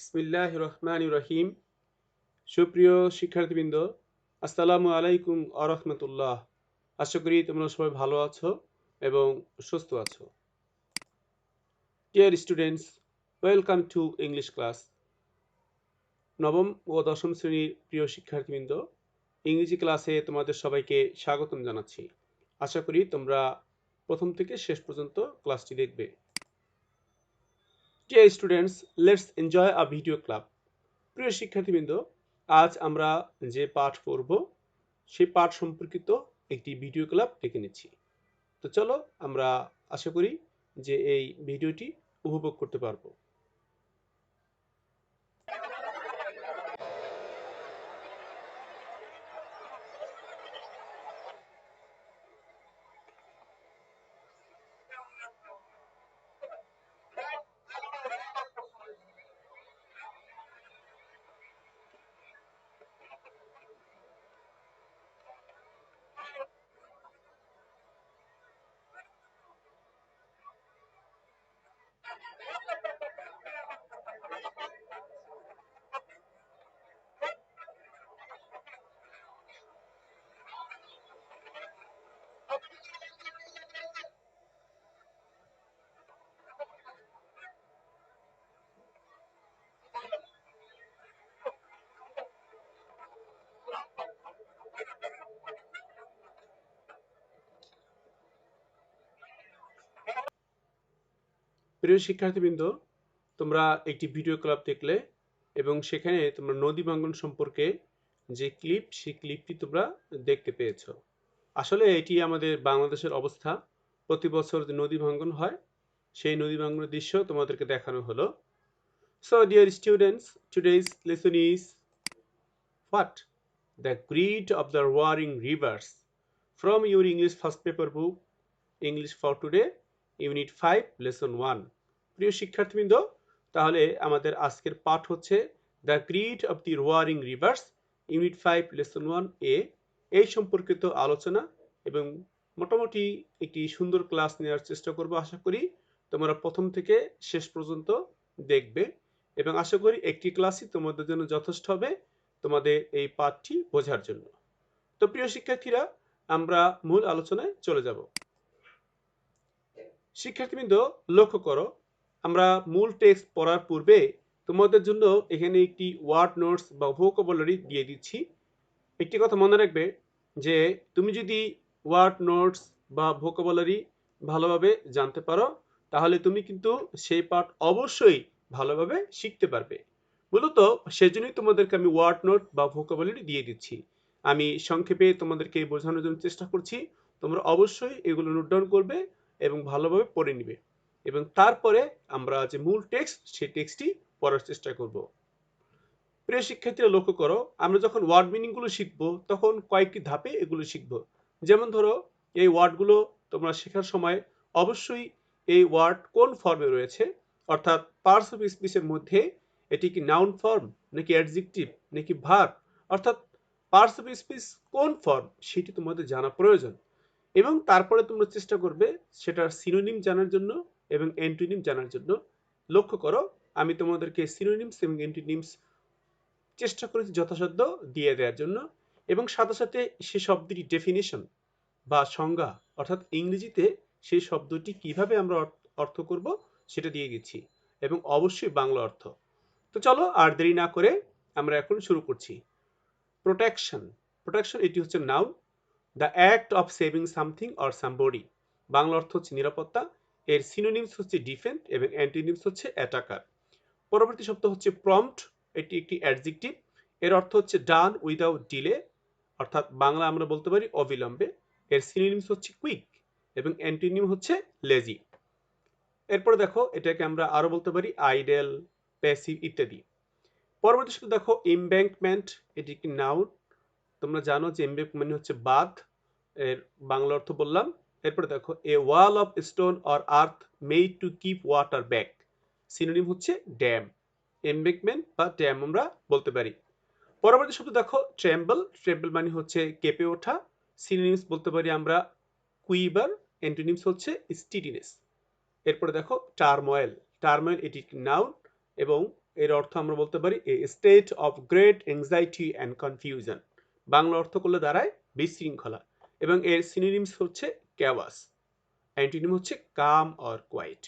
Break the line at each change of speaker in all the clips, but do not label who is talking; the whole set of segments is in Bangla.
বিসমিল্লাহ রহমান রহিম সুপ্রিয় শিক্ষার্থীবৃন্দ, আসসালামু আলাইকুম আরহামতুল্লাহ আশা করি তোমরা সবাই ভালো আছো এবং সুস্থ আছো। Dear students welcome to English class নবম ও দশম শ্রেণির প্রিয় শিক্ষার্থীবৃন্দ, ইংরেজি ক্লাসে তোমাদের সবাইকে স্বাগতম জানাচ্ছি। আশা করি তোমরা প্রথম থেকে শেষ পর্যন্ত ক্লাসটি দেখবে। Dear students let's enjoy a video club প্রিয় শিক্ষার্থীবৃন্দ, আজ আমরা যে পাঠ পড়ব, সেই পাঠ সম্পর্কিত একটি ভিডিও ক্লাব ডেকে নিচ্ছি। তো চলো আমরা আশা করি যে এই ভিডিওটি উপভোগ করতে পারব। প্রিয় শিক্ষার্থীবৃন্দ, তোমরা একটি ভিডিও ক্লাব দেখলে এবং সেখানে তোমরা নদী ভাঙ্গন সম্পর্কে যে ক্লিপ, সেই ক্লিপটি তোমরা দেখতে পেয়েছ। আসলে এটি আমাদের বাংলাদেশের অবস্থা। প্রতি বছর যে নদী ভাঙ্গন হয়, সেই নদী ভাঙ্গনের দৃশ্য তোমাদেরকে দেখানো হলো। So dear students today's lesson is what the greed of the roaring rivers from your English first paper book English for today unit five, lesson one. প্রিয় শিক্ষার্থীবৃন্দ, তাহলে আমাদের আজকের পাঠ হচ্ছে the greed of the roaring rivers, unit five, lesson one এ। এই সম্পর্কিত আলোচনা এবং মোটামুটি একটি সুন্দর ক্লাস নেওয়ার চেষ্টা করব আশা করি। তোমরা প্রথম থেকে শেষ পর্যন্ত দেখবে এবং আশা করি একটি ক্লাসই তোমাদের জন্য যথেষ্ট হবে তোমাদের এই পাঠটি বোঝার জন্য। তো প্রিয় শিক্ষার্থীরা, আমরা মূল আলোচনায় চলে যাব। শিক্ষার্থীবৃন্দ, লক্ষ্য করো, আমরা মূল টেক্সট পড়ার পূর্বে তোমাদের জন্য এখানে একটি ওয়ার্ড নোটস বা ভোকাবুলারি দিয়ে দিচ্ছি। একটি কথা মনে রাখবে যে, তুমি যদি ওয়ার্ড নোটস বা ভোকাবুলারি ভালোভাবে জানতে পারো, তাহলে তুমি কিন্তু সেই পাঠ অবশ্যই ভালোভাবে শিখতে পারবে। মূলত সেজন্যই তোমাদেরকে আমি ওয়ার্ড নোট বা ভোকাবুলারি দিয়ে দিচ্ছি। আমি সংক্ষেপে তোমাদেরকে বোঝানোর জন্য চেষ্টা করছি। তোমরা অবশ্যই এগুলো নোট ডাউন করবে। এবং ভালোভাবে পড়ে নিবে। এবং তারপরে আমরা যে মূল টেক্সট সেই টেক্সটটি পড়ার চেষ্টা করব। প্রিয় শিক্ষার্থীরা, লক্ষ্য করো, আমরা যখন ওয়ার্ড মিনিংগুলো শিখব, তখন কয়েকটি ধাপে এগুলো শিখব। যেমন ধরো, এই ওয়ার্ডগুলো তোমরা শেখার সময় অবশ্যই এই ওয়ার্ড কোন ফর্মে রয়েছে? অর্থাৎ পার্টস অফ স্পিচের মধ্যে এটি কি নাউন ফর্ম নাকি অ্যাডজেক্টিভ নাকি ভার অর্থাৎ পার্টস অফ স্পিচ কোন ফর্ম সেটি তোমাদের জানা প্রয়োজন। এবং তারপরে তোমরা চেষ্টা করবে সেটার সিনোনিম জানার জন্য এবং অ্যান্টোনিম জানার জন্য। লক্ষ্য করো, আমি তোমাদেরকে সিনোনিমস এবং অ্যান্টোনিমস চেষ্টা করেছি যথাসাধ্য দিয়ে দেওয়ার জন্য এবং সাথে সাথে সে শব্দটি ডেফিনেশন বা সংজ্ঞা, অর্থাৎ ইংরেজিতে সেই শব্দটি কীভাবে আমরা অর্থ করব সেটা দিয়ে দিচ্ছি এবং অবশ্যই বাংলা অর্থ। তো চলো আর দেরি না করে আমরা এখন শুরু করছি। প্রোটেকশন প্রোটেকশন এটি হচ্ছে noun the act of saving something or somebody Bangla অর্থ হচ্ছে নিরাপত্তা। এর সিনোনিমস হচ্ছে ডিফেন্ড এবং অ্যান্টিনিমস হচ্ছে অ্যাটাকার পরবর্তী শব্দ হচ্ছে প্রম্পট এটি একটি অ্যাডজেক্টিভ এর অর্থ হচ্ছে ডান উইদাউট ডিলে অর্থাৎ বাংলা আমরা বলতে পারি অবিলম্বে। এর সিনোনিমস হচ্ছে কুইক এবং অ্যান্টিনিম হচ্ছে লেজি এরপর দেখো, এটাকে আমরা আরও বলতে পারি আইডেল প্যাসিভ ইত্যাদি। পরবর্তী শব্দ দেখো ইমব্যাঙ্কমেন্ট এটি একটি নাউন তোমরা জানো যে এমব্যাঙ্ক মানে হচ্ছে বাঁধ, এর বাংলা অর্থ বললাম। এরপরে দেখো a wall of stone or earth made to keep water back synonym হচ্ছে ড্যাম। এমবেকমেন্ট বা ড্যাম আমরা বলতে পারি। পরবর্তী শব্দ দেখো ট্রেম্বল ট্রেম্বল মানে হচ্ছে কেঁপে ওঠা। সিনোনিমস বলতে পারি আমরা কুইবার, অ্যান্টোনিমস হচ্ছে স্টিডিনেস এরপরে দেখো, টার্ময়েল টার্ময়েল এটি নাউন এবং এর অর্থ আমরা বলতে পারি a state of great anxiety and confusion Bangla অর্থ করলে দাঁড়ায় বিশৃঙ্খলা এবং এর সিনোনিমস হচ্ছে ক্যাওয়াস অ্যান্টিনিম হচ্ছে কাম অর কোয়াইট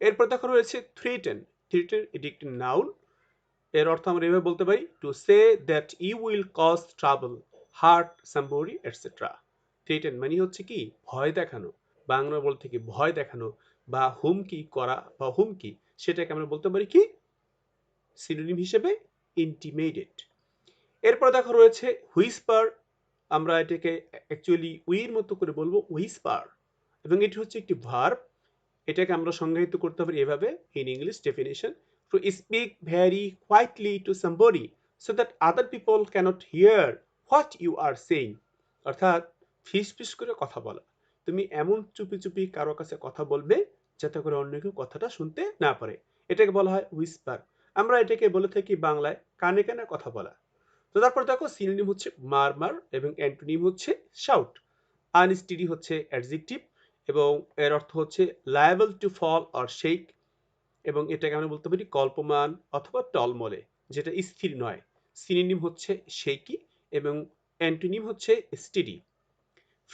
এরপর দেখো রয়েছে থ্রিটেন থ্রিটেন এটি একটি নাউন এর অর্থ আমরা এভাবে বলতে পারি to say that you will cause trouble hurt somebody etcetera threaten মানে হচ্ছে কি? ভয় দেখানো, বাংলা বলতে কি ভয় দেখানো বা হুমকি করা বা হুমকি, সেটাকে আমরা বলতে পারি কি? সিনোনিম হিসেবে ইন্টিমেটেড এরপর দেখো রয়েছে হুইসপার, আমরা এটাকে অ্যাকচুয়ালি উইর মতো করে বলব হুইসপার, এবং এটি হচ্ছে একটি ভার্ব। এটাকে আমরা সংজ্ঞায়িত করতে পারি এভাবে in English definition to speak very quietly to somebody so that other people can't hear what you are saying অর্থাৎ ফিস ফিস করে কথা বলা। তুমি এমন চুপি চুপি কারও কাছে কথা বলবে, যাতে করে অন্য কেউ কথাটা শুনতে না পারে। এটাকে বলা হয় হুইসপার। আমরা এটাকে বলে থাকি বাংলায় কানে কানে কথা বলা। তো তারপর দেখো সিনোনিম হচ্ছে মারমার এবং অ্যান্টোনিম হচ্ছে শাউট আনস্টিডি হচ্ছে অ্যাডজেক্টিভ এবং এর অর্থ হচ্ছে liable to fall or shake এবং এটাকে আমরা বলতে পারি কল্পমান অথবা টলমলে, যেটা স্থির নয়। সিনোনিম হচ্ছে শেকি এবং অ্যান্টোনিম হচ্ছে স্টিডি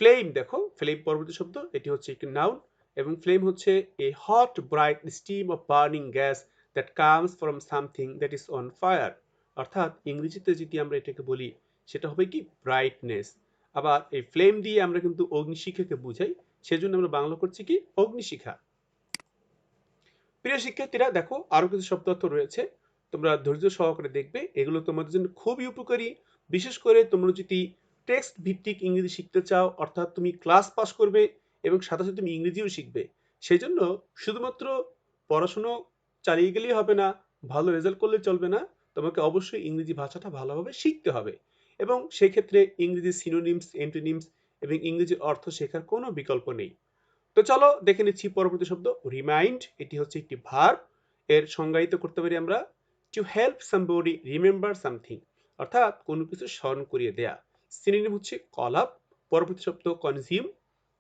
ফ্লেম দেখো ফ্লেম পরবর্তী শব্দ, এটি হচ্ছে একটি নাউন এবং ফ্লেম হচ্ছে a hot bright stream of burning gas that comes from something that is on fire অর্থাৎ ইংরেজিতে যদি আমরা এটাকে বলি, সেটা হবে কি? ব্রাইটনেস আবার এই ফ্লেম দিয়ে আমরা কিন্তু অগ্নিশিখাকে বুঝাই, সেজন্য আমরা বাংলা করছি কি? অগ্নিশিখা। প্রিয় শিক্ষার্থীরা, দেখো আরও কিছু শব্দার্থ রয়েছে। তোমরা ধৈর্য সহকারে দেখবে, এগুলো তোমাদের জন্য খুবই উপকারী। বিশেষ করে তোমরা যদি টেক্সট ভিত্তিক ইংরেজি শিখতে চাও, অর্থাৎ তুমি ক্লাস পাস করবে এবং সাথে সাথে তুমি ইংরেজিও শিখবে সেই জন্য শুধুমাত্র পড়াশুনো চালিয়ে গেলেই হবে না, ভালো রেজাল্ট করলে চলবে না। তোমাকে অবশ্যই ইংরেজি ভাষাটা ভালোভাবে শিখতে হবে। এবং সেই ক্ষেত্রে ইংরেজি সিনোনিমস এন্টোনিমস এবং ইংরেজির অর্থ শেখার কোনো বিকল্প নেই। তো চলো দেখে নিচ্ছি পরবর্তী শব্দ রিমাইন্ড এটি হচ্ছে একটি ভার্ব এর সংজ্ঞায়িত করতে পারি আমরা to help somebody remember something অর্থাৎ কোনো কিছু স্মরণ করিয়ে দেয়া। সিনোনিম হচ্ছে কল আপ পরবর্তী শব্দ কনজিউম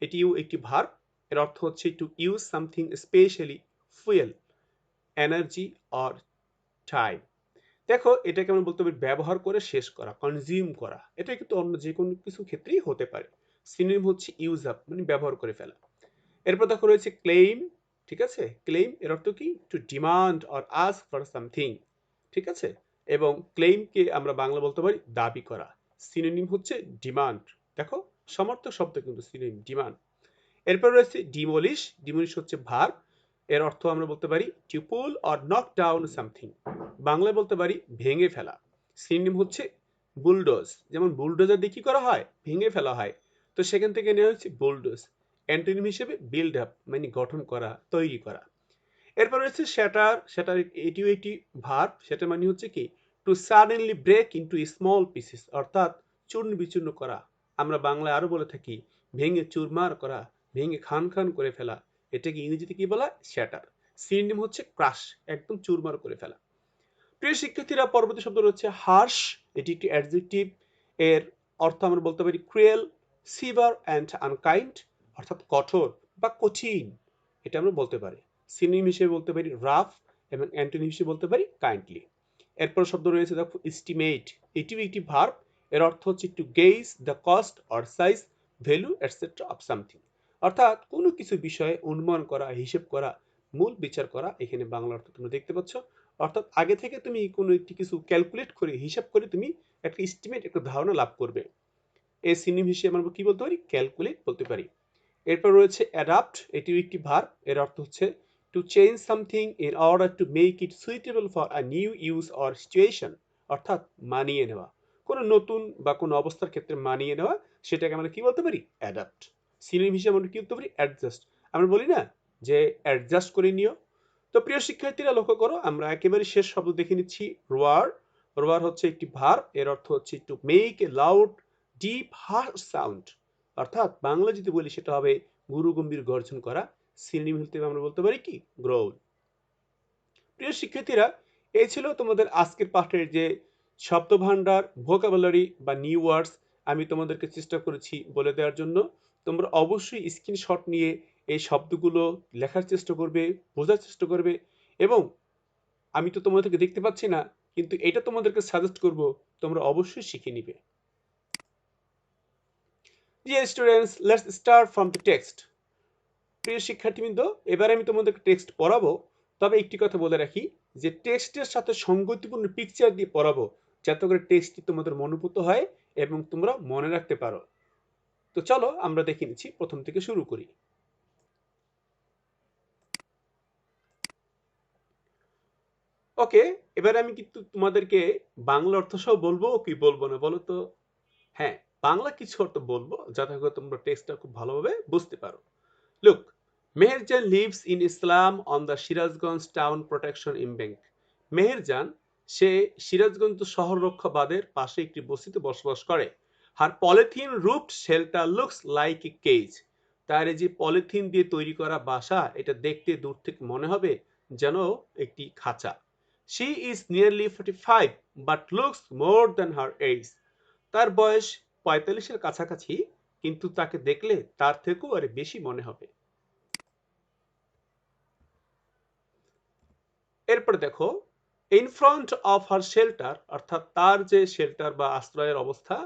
এটিও একটি ভার্ব এর অর্থ হচ্ছে to use something especially fuel energy or time দেখো এটাকে আমরা বলতে পারি ব্যবহার করে শেষ করা কনজিউম করা। এটা কিন্তু অন্য যে কোনো কিছু ক্ষেত্রেই হতে পারে। সিনোনিম হচ্ছে ইউজ আপ মানে ব্যবহার করে ফেলা। এরপর দেখো রয়েছে ক্লেইম ঠিক আছে? ক্লেইম এর অর্থ কি? To demand or ask for something ঠিক আছে? এবং ক্লেইমকে আমরা বাংলা বলতে পারি দাবি করা। সিনোনিম হচ্ছে ডিমান্ড দেখো, সমর্থক শব্দ কিন্তু সিনোনিম ডিমান্ড এরপর রয়েছে ডিমোলিশ ডিমোলিশ হচ্ছে ভার এর অর্থ আমরা বলতে পারি to pull or knock down something বাংলায় বলতে পারি ভেঙে ফেলা। সিনোনিম হচ্ছে বুলডোজ যেমন বুলডোজার দিয়ে কি করা হয়? ভেঙে ফেলা হয়। তো সেখান থেকে নেওয়া হচ্ছে বুলডোজ অ্যান্টোনিম হিসেবে বিল্ড আপ মানে গঠন করা, তৈরি করা। এরপর রয়েছে শ্যাটার শ্যাটার এটিও একটি ভার্ব সেটা মানে হচ্ছে কি? To suddenly break into small pieces অর্থাৎ চূর্ণ বিচূর্ণ করা। আমরা বাংলায় আরও বলে থাকি, ভেঙে চুরমার করা, ভেঙে খান খান করে ফেলা। এটাকে ইংরেজিতে কি বলা শ্যাটার সিনোনিম হচ্ছে ক্রাশ একদম চুরমার করে ফেলা। প্রিয় শিক্ষার্থীরা, পরবর্তী শব্দ রয়েছে হার্শ এটি একটি অ্যাডজেক্টিভ এর অর্থ আমরা বলতে পারি ক্রুয়েল সিভার অ্যান্ড আনকাইন্ড অর্থাৎ কঠোর বা কঠিন, এটা আমরা বলতে পারি। সিনিম হিসেবে বলতে পারি রাফ এবং অ্যান্টনি হিসেবে বলতে পারি কাইন্ডলি এরপর শব্দ রয়েছে দেখো এস্টিমেট এটিও একটি ভার্ব এর অর্থ হচ্ছে to gauge the cost or size value etcetera of something অর্থাৎ কোনো কিছু বিষয়ে অনুমান করা, হিসেব করা, মূল বিচার করা এখানে বাংলা অর্থ তোমরা দেখতে পাচ্ছ। অর্থাৎ আগে থেকে তুমি কোনো একটি কিছু ক্যালকুলেট করে, হিসাব করে তুমি একটা এস্টিমেট একটা ধারণা লাভ করবে। এই সিনিম হিসেবে আমরা কি বলতে পারি? ক্যালকুলেট বলতে পারি। এরপর রয়েছে অ্যাডাপ্ট এটিও একটি ভার এর অর্থ হচ্ছে to change something in order to make it suitable for a new use or situation অর্থাৎ মানিয়ে নেওয়া। কোনো নতুন বা কোনো অবস্থার ক্ষেত্রে মানিয়ে নেওয়া, সেটাকে আমরা কি বলতে পারি? অ্যাডাপ্ট সিনিম হিসেবে আমরা কি বলতে পারি অ্যাডজাস্ট আমরা বলি না যে অ্যাডজাস্ট করে নিও। তো প্রিয় শিক্ষার্থীরা লক্ষ্য করো, আমরা একেবারে শেষ শব্দ দেখে নিচ্ছি রোয়ার রোয়ার হচ্ছে একটি ভার, এর অর্থ হচ্ছে to make a loud deep hard sound অর্থাৎ বাংলা যদি বলি, সেটা হবে গুরু গম্ভীর গর্জন করা। সিনিম হিসেবে আমরা বলতে পারি কি? গ্রৌল প্রিয় শিক্ষার্থীরা, এই ছিল তোমাদের আজকের পাঠের যে শব্দ ভান্ডার ভোকাবুলারি বা নিউ ওয়ার্ডস আমি তোমাদেরকে চেষ্টা করেছি বলে দেওয়ার জন্য। তোমরা অবশ্যই স্ক্রিনশট নিয়ে এই শব্দগুলো লেখার চেষ্টা করবে, বোঝার চেষ্টা করবে এবং আমি তো তোমাদেরকে দেখতে পাচ্ছি না, কিন্তু এটা তোমাদেরকে সাজেস্ট করব, তোমরা অবশ্যই শিখে নিবে। Dear students let's start from the text প্রিয় শিক্ষার্থীবৃন্দ, এবার আমি তোমাদেরকে টেক্সট পড়াবো, তবে একটি কথা বলে রাখি যে টেক্সটের সাথে সঙ্গতিপূর্ণ পিকচার দিয়ে পড়াবো, যাতে করে টেক্সটটি তোমাদের মনোভূত হয় এবং তোমরা মনে রাখতে পারো। তো চলো আমরা দেখে নিচ্ছি, প্রথম থেকে শুরু করি। ওকে, এবার আমি কিন্তু তোমাদেরকে বাংলা অর্থ সহ বলব কি বলব না বলো তো? হ্যাঁ বাংলা কিছু অর্থ বলব যাতে করে তোমরা টেক্সটটা খুব ভালোভাবে বুঝতে পারো। Look, Meherjan lives in a slum on the Sirajganj town protection embankment. Meherjan, সে সিরাজগঞ্জ শহর রক্ষা বাদের পাশে একটি বস্তিতে বসবাস করে। Her polythene roofed shelter looks like a cage তার এই যে পলিথিন দিয়ে তৈরি করা বাসা, এটা দেখতে দূর থেকে মনে হবে যেন একটি খাঁচা। She is nearly forty five but looks more than her age তার বয়স পঁয়তাল্লিশের কাছাকাছি, কিন্তু তাকে দেখলে তার থেকেও আরে বেশি মনে হবে। এরপর দেখো in front of her shelter অর্থাৎ তার যে শেল্টার বা আশ্রয়ের অবস্থা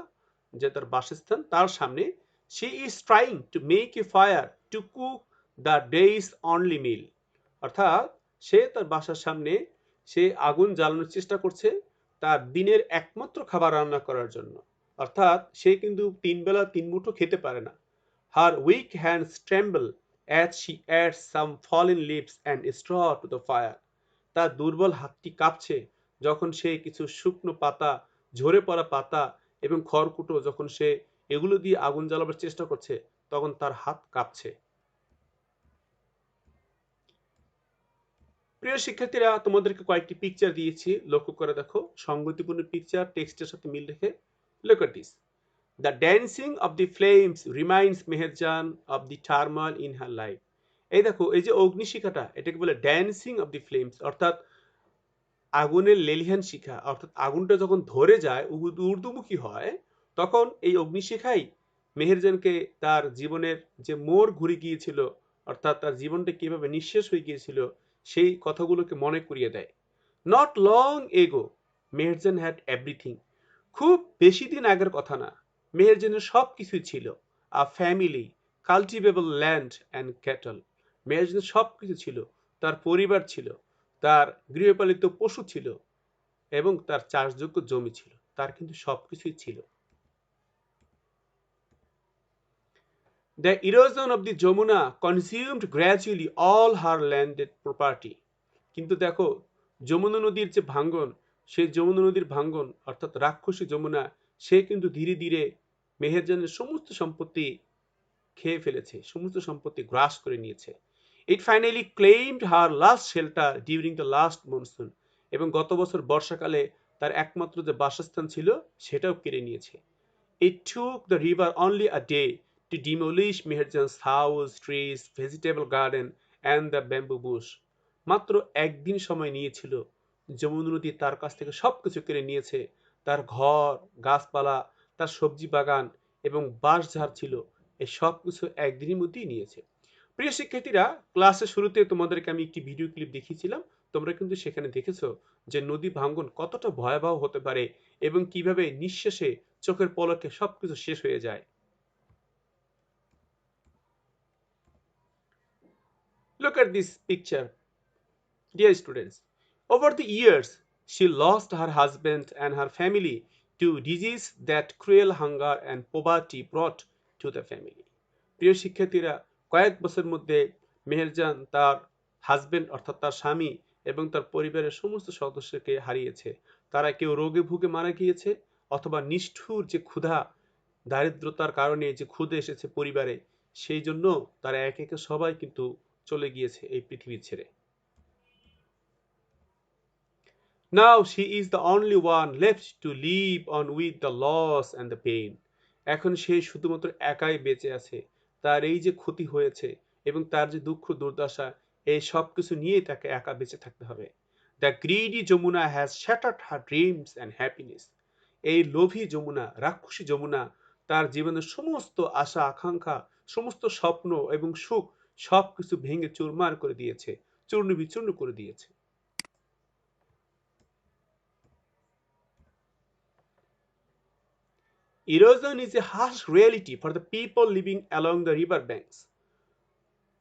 যে তার বাসস্থান, তার সামনে she is trying to make a fire to cook the day's only meal অর্থাৎ সে তার বাসার সামনে সে আগুন জ্বালানোর চেষ্টা করছে তার দিনের একমাত্র খাবার রান্না করার জন্য। অর্থাৎ সে কিন্তু তিন বেলা তিন মুঠো খেতে পারে না। Her weak hands tremble as she add some fallen leaves and straw to the fire তার দুর্বল হাতটি কাঁপছে যখন সে কিছু শুকনো পাতা, ঝরে পড়া পাতা এবং খড়কুটো যখন সে এগুলো দিয়ে আগুন জ্বালাবার চেষ্টা করছে, তখন তার হাত কাঁপছে। প্রিয় শিক্ষার্থীরা, তোমাদেরকে কয়েকটি পিকচার দিয়েছি। লক্ষ্য করে দেখো সঙ্গতিপূর্ণ পিকচার টেক্সটের সাথে মিল রেখে। Look the this. The dancing flames the flames reminds Meherjan of in her life এই দেখো, এই যে অগ্নিশিখাটা, এটাকে বলে ড্যান্সিং অফ দি ফ্লেমস অর্থাৎ আগুনের লেলিহান শিখা, অর্থাৎ আগুনটা যখন ধরে যায় ঊর্ধ্বমুখী হয়, তখন এই অগ্নিশিখাই মেহেরজানকে তার জীবনের যে মোড় ঘুরে গিয়েছিল, অর্থাৎ তার জীবনটা কীভাবে নিঃশেষ হয়ে গিয়েছিল, সেই কথাগুলোকে মনে করিয়ে দেয়। Not long ago Meherjaan had everything খুব বেশি দিন আগের কথা না মেয়ের জন্য সব কিছুই ছিল। A family cultivable land and cattle মেয়ের জন্য সব কিছু ছিল, তার পরিবার ছিল। তার গৃহপালিত পশু ছিল এবং তার চাষযোগ্য জমি ছিল। তার কিন্তু সব কিছুই ছিল। The erosion of the Jamuna consumed gradually all her landed property কিন্তু দেখো, যমুনা নদীর যে ভাঙ্গন সেই যমুনা নদীর ভাঙ্গন, অর্থাৎ রাক্ষসী যমুনা, সে কিন্তু ধীরে ধীরে মেহেরজানের সমস্ত সম্পত্তি খেয়ে ফেলেছে, সমস্ত সম্পত্তি গ্রাস করে নিয়েছে। It finally claimed her last shelter during the last monsoon এবং গত বছর বর্ষাকালে তার একমাত্র যে বাসস্থান ছিল, সেটাও কেড়ে নিয়েছে। It took the river only a day to demolish Meherjan's house trees vegetable garden and the bamboo bush মাত্র একদিন সময় নিয়েছিল, যমুনা নদী তার কাছ থেকে সব কিছু কেড়ে নিয়েছে। তার ঘর, গাছপালা, তার সবজি বাগান এবং বাঁশঝাড় ছিল, এই সব কিছু একদিনের মধ্যেই নিয়েছে। প্রিয় শিক্ষার্থীরা ক্লাসের শুরুতে তোমাদেরকে আমি একটি ভিডিও ক্লিপ দেখিয়েছিলাম তোমরা কিন্তু সেখানে দেখেছ যে নদী ভাঙ্গন কতটা ভয়াবহ হতে পারে এবং কীভাবে নিঃশেষে চোখের পলকে সবকিছু শেষ হয়ে যায় Look at this picture. Dear students, Over the years, she lost her husband and her family to disease that cruel hunger and poverty brought to the family. প্রিয় শিক্ষার্থীরা কয়েক বছর মধ্যে মেহেরজান তার হাজবেন্ড অর্থাৎ তার স্বামী এবং তার পরিবারের সমস্ত সদস্যকে হারিয়েছে। তারা কেউ রোগে ভুগে মারা গিয়েছে অথবা নিষ্ঠুর যে ক্ষুধা, দারিদ্রতার কারণে যে ক্ষুদে এসেছে পরিবারে, সেই জন্য তারা এক একে সবাই কিন্তু চলে গিয়েছে এই পৃথিবী ছেড়ে। Now she is the only one left to live on with the loss and the pain. এখন সে শুধুমাত্র একাই বেঁচে আছে। তার এই যে ক্ষতি হয়েছে এবং তার যে দুঃখ দুর্দশা, এই সব কিছু নিয়েই তাকে একা বেঁচে থাকতে হবে। The greedy Jamuna has shattered her dreams and happiness এই লোভী যমুনা, রাক্ষসী যমুনা, তার জীবনের সমস্ত আশা, আকাঙ্ক্ষা, সমস্ত স্বপ্ন এবং সুখ সব কিছু ভেঙে চুরমার করে দিয়েছে চূর্ণ বিচূর্ণ করে দিয়েছে। Erosion is a harsh reality for the people living along the river banks.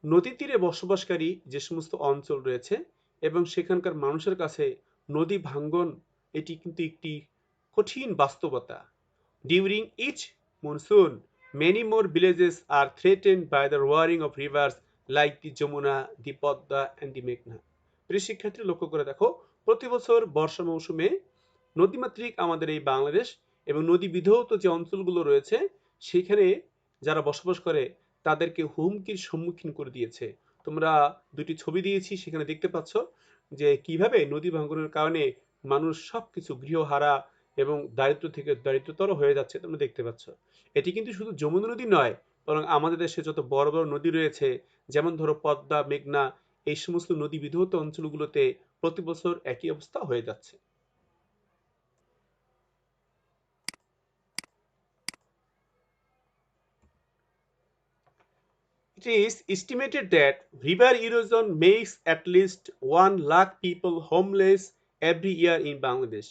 নদী তীরে বসবাসকারী যে সমস্ত অঞ্চল রয়েছে এবং সেখানকার মানুষের কাছে নদী ভাঙ্গন, এটি কিন্তু একটি কঠিন বাস্তবতা। During each monsoon many more villages are threatened by the roaring of rivers like the Jamuna the Padma and the মেঘনা প্রিয় লক্ষ্য করে দেখো, প্রতি বছর বর্ষা মৌসুমে নদীমাতৃক আমাদের এই বাংলাদেশ এবং নদী বিধৌত যে অঞ্চলগুলো রয়েছে, সেখানে যারা বসবাস করে, তাদেরকে হুমকির সম্মুখীন করে দিয়েছে। তোমরা দুটি ছবি দিয়েছি, সেখানে দেখতে পাচ্ছ যে কীভাবে নদী ভাঙ্গনের কারণে মানুষ সবকিছু গৃহহারা এবং দারিদ্র থেকে দারিদ্রতর হয়ে যাচ্ছে, তোমরা দেখতে পাচ্ছ। এটি কিন্তু শুধু যমুনা নদী নয়, বরং আমাদের দেশে যত বড় বড় নদী রয়েছে, যেমন ধরো পদ্মা, মেঘনা, এই সমস্ত নদী বিধৌত অঞ্চলগুলোতে প্রতি বছর একই অবস্থা হয়ে যাচ্ছে। It is estimated that river erosion makes at least 1 lakh people homeless every year in Bangladesh.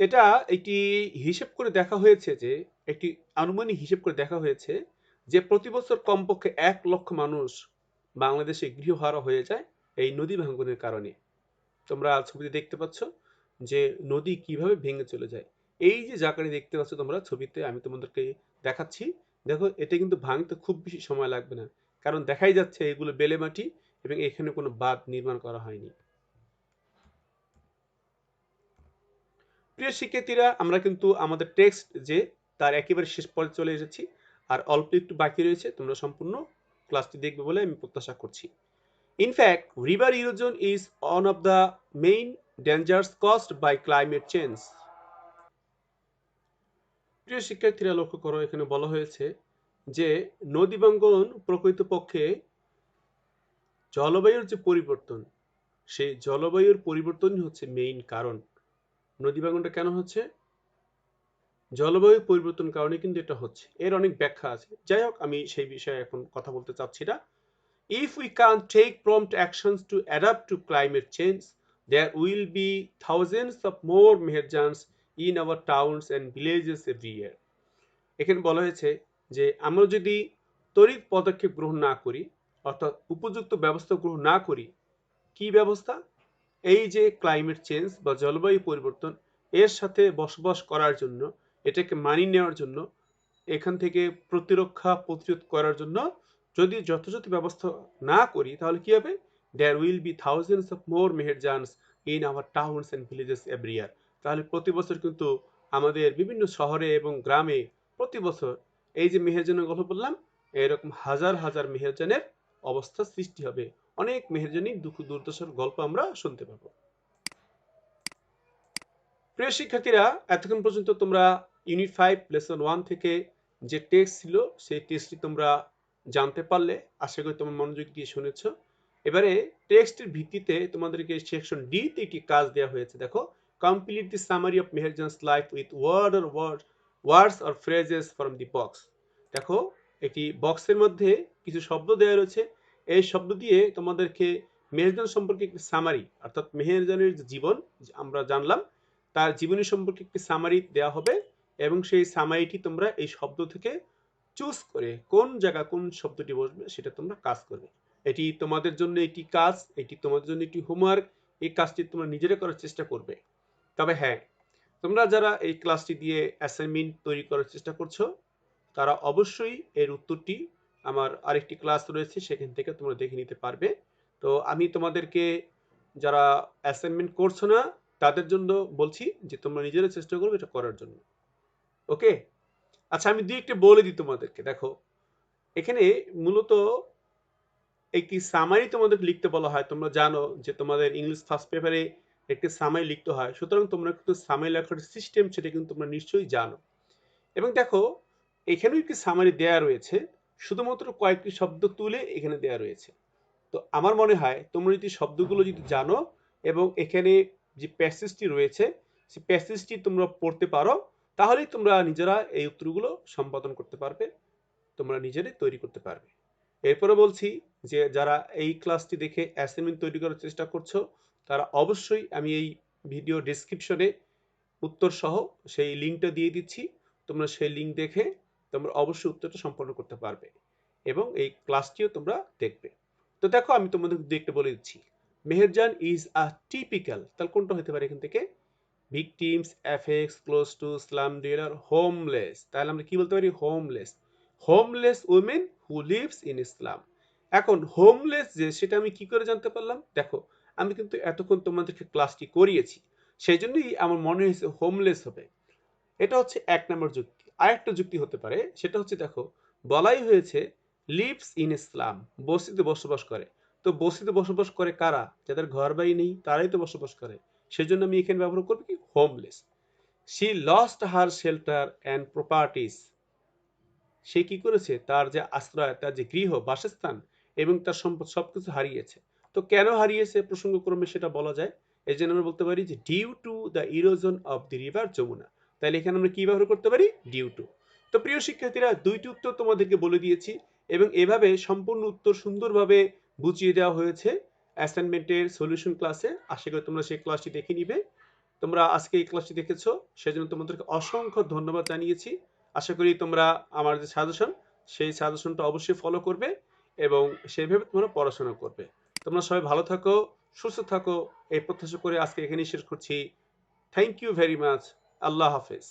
এটা একটি হিসেব করে দেখা হয়েছে যে, একটি আনুমানিক হিসেব করে দেখা হয়েছে যে প্রতি বছর কমপক্ষে এক লক্ষ মানুষ বাংলাদেশে গৃহহারা হয়ে যায় এই নদী ভাঙ্গনের কারণে। তোমরা ছবিতে দেখতে পাচ্ছ যে নদী কীভাবে ভেঙে চলে যায়। এই যে জায়গাটি দেখতে পাচ্ছ তোমরা ছবিতে, আমি তোমাদেরকে দেখাচ্ছি। দেখো, এটা কিন্তু ভাঙতে খুব বেশি সময় লাগবে না। কারণ দেখাই যাচ্ছে এগুলো বেলে মাটি এবং এখানে কোনো বাঁধ নির্মাণ করা হয়নি। প্রিয় শিক্ষার্থীরা, আমরা কিন্তু আমাদের টেক্সট যে, তার একেবারে শেষ পর্যায়ে চলে এসেছি। আর অল্প একটু বাকি রয়েছে, তোমরা সম্পূর্ণ ক্লাসটি দেখবে বলে আমি প্রত্যাশা করছি। In fact river erosion is one of the main dangers caused by climate change প্রিয় শিক্ষার্থীরা লক্ষ্য করো, এখানে বলা হয়েছে যে নদী ভাঙ্গন প্রকৃতপক্ষে জলবায়ুর যে পরিবর্তন, সেই জলবায়ুর পরিবর্তনই হচ্ছে মেইন কারণ। নদী ভাঙ্গনটা কেন হচ্ছে? জলবায়ু পরিবর্তন কারণে কিন্তু এটা হচ্ছে। এর অনেক ব্যাখ্যা আছে। যাই হোক, আমি সেই বিষয়ে এখন কথা বলতে চাচ্ছি না। If we can take prompt actions to adapt to climate change there will be thousands of more Meherjans in our towns and villages every year এখানে বলা হয়েছে যে, আমরা যদি তড়িৎ পদক্ষেপ গ্রহণ না করি, অর্থাৎ উপযুক্ত ব্যবস্থা গ্রহণ না করি, কি ব্যবস্থা? এই যে ক্লাইমেট চেঞ্জ বা জলবায়ু পরিবর্তন, এর সাথে বসবাস করার জন্য, এটাকে মানিয়ে নেওয়ার জন্য, এখান থেকে প্রতিরক্ষা, প্রতিরোধ করার জন্য যদি যথাযথ ব্যবস্থা না করি, তাহলে কি হবে? There will be thousands of more Meherjans in our towns and villages every year তাহলে প্রতি বছর কিন্তু আমাদের বিভিন্ন শহরে এবং গ্রামে প্রতি বছর এই যে মেহেরজানের গল্প বললাম, এরকম হাজার হাজার মেহেরজানের অবস্থা সৃষ্টি হবে। অনেক মেহেরজানি দুঃখ দুর্দশার গল্প আমরা শুনতে পাবো। প্রিয় শিক্ষার্থীরা, এতক্ষণ পর্যন্ত তোমরা ইউনিট ফাইভ লেসন ওয়ান থেকে যে টেক্সট ছিল, সেই টেক্সটটি তোমরা জানতে পারলে। আশা করি তোমার মনোযোগ দিয়ে শুনেছ। এবারে টেক্সটের ভিত্তিতে তোমাদেরকে সেকশন ডি তে একটি কাজ দেওয়া হয়েছে। দেখো complete the summary of Meherjan's life with word or word words or phrases from the box দেখো, একটি বক্সের মধ্যে কিছু শব্দ দেওয়া রয়েছে। এই শব্দ দিয়ে তোমাদেরকে মেহেরজান সম্পর্কে একটি সামারি অর্থাৎ মেহেরজানের জীবন আমরা জানলাম, তার জীবনী সম্পর্কে একটি সামারি দেওয়া হবে এবং সেই সামারিটি তোমরা এই শব্দ থেকে চুজ করে কোন জায়গা কোন শব্দটি বসবে সেটা তোমরা কাজ করবে। এটি তোমাদের জন্য একটি কাজ, এটি তোমাদের জন্য একটি হোমওয়ার্ক এই কাজটি তোমরা নিজেরা করার চেষ্টা করবে। তবে হ্যাঁ তোমরা যারা এই ক্লাসটি দিয়ে অ্যাসাইনমেন্ট তৈরি করার চেষ্টা করছ, তারা অবশ্যই এর উত্তরটি আমার আরেকটি ক্লাস রয়েছে, সেখান থেকে তোমরা দেখে নিতে পারবে। তো আমি তোমাদেরকে যারা অ্যাসাইনমেন্ট করছ না, তাদের জন্য বলছি যে তোমরা নিজেরা চেষ্টা করবে এটা করার জন্য। ওকে? আচ্ছা আমি দুই একটা বলে দিই তোমাদেরকে, দেখো। এখানে মূলত একটি সামারি তোমাদের লিখতে বলা হয়, তোমরা জানো যে তোমাদের ইংলিশ ফার্স্ট পেপারে একটি সামাই লিখতে হয়। সুতরাং তোমরা কিন্তু সামাই লেখার সিস্টেম সেটা কিন্তু তোমরা নিশ্চয়ই জানো। এবং দেখো, এখানেও একটি সামারি দেয়া রয়েছে। শুধুমাত্র কয়েকটি শব্দ তুলে এখানে দেয়া রয়েছে। তো আমার মনে হয় তোমরা যদি শব্দগুলো যদি জানো এবং এখানে যে প্যাসেজটি রয়েছে সেই প্যাসেজটি তোমরা পড়তে পারো, তাহলেই তোমরা নিজেরা এই উত্তরগুলো সম্পাদন করতে পারবে, তোমরা নিজেরাই তৈরি করতে পারবে। এরপরে বলছি যে, যারা এই ক্লাসটি দেখে অ্যাসাইনমেন্ট তৈরি করার চেষ্টা করছ তারা অবশ্যই আমি এই ভিডিও ডিসক্রিপশনে উত্তর সহ সেই লিঙ্কটা দিয়ে দিচ্ছি। তোমরা সেই লিঙ্ক দেখে তোমরা অবশ্যই উত্তরটা সম্পন্ন করতে পারবে এবং এই ক্লাসটিও তোমরা দেখবে। তো দেখো, আমি তোমাদের দেখতে বলে দিচ্ছি। মেহেরজান ইজ আ টিপিক্যাল তাহলে কোনটা হতে পারে এখান থেকে? Victims effects close to slum dealer homeless তাহলে আমরা কি বলতে পারি? Homeless homeless women who lives in Islam এখন হোমলেস যে, সেটা আমি কি করে জানতে পারলাম? দেখো আমি কিন্তু এতক্ষণ তোমাদেরকে ক্লাসটি করিয়েছি। সেই জন্যই আমার মনে হয়েছে হোমলেস হবে। এটা হচ্ছে এক নম্বর যুক্তি। আরেকটা যুক্তি হতে পারে, সেটা হচ্ছে দেখো, বলাই হয়েছে লিভস ইন ইসলাম বস্তিতে বসবাস করে। তো বস্তিতে বসবাস করে কারা? যাদের ঘর বাড়ি নেই, তারাই তো বসবাস করে। সেজন্য আমি এখানে ব্যবহার করব কি? Homeless she lost her shelter and properties সে কি করেছে? তার যে আশ্রয়, তার যে গৃহ, বাসস্থান এবং তার সম্পদ সবকিছু হারিয়েছে। তো কেন হারিয়েছে প্রসঙ্গক্রমে সেটা বলা যায়? এই জন্য আমরা বলতে পারি যে due to the erosion of the river Jamuna. তাহলে এখানে আমরা কি ব্যবহার করতে পারি? ডিউ টু তো প্রিয় শিক্ষার্থীরা, দুইটি উত্তর তোমাদেরকে বলে দিয়েছি এবং এভাবে সম্পূর্ণ উত্তর সুন্দরভাবে বুঝিয়ে দেওয়া হয়েছে অ্যাসাইনমেন্টের সলিউশন ক্লাসে। আশা করি তোমরা সেই ক্লাসটি দেখে নিবে। তোমরা আজকে এই ক্লাসটি দেখেছ, সেজন্য তোমাদেরকে অসংখ্য ধন্যবাদ জানিয়েছি। আশা করি তোমরা আমার যে সাজেশন, সেই সাজেশনটা অবশ্যই ফলো করবে এবং সেইভাবে তোমরা পড়াশোনা করবে। তোমরা সবাই ভালো থাকো, সুস্থ থাকো। এই প্রত্যাশা করে আজকে এখানেই শেষ করছি। থ্যাংক ইউ ভেরি মাচ আল্লাহ হাফেজ।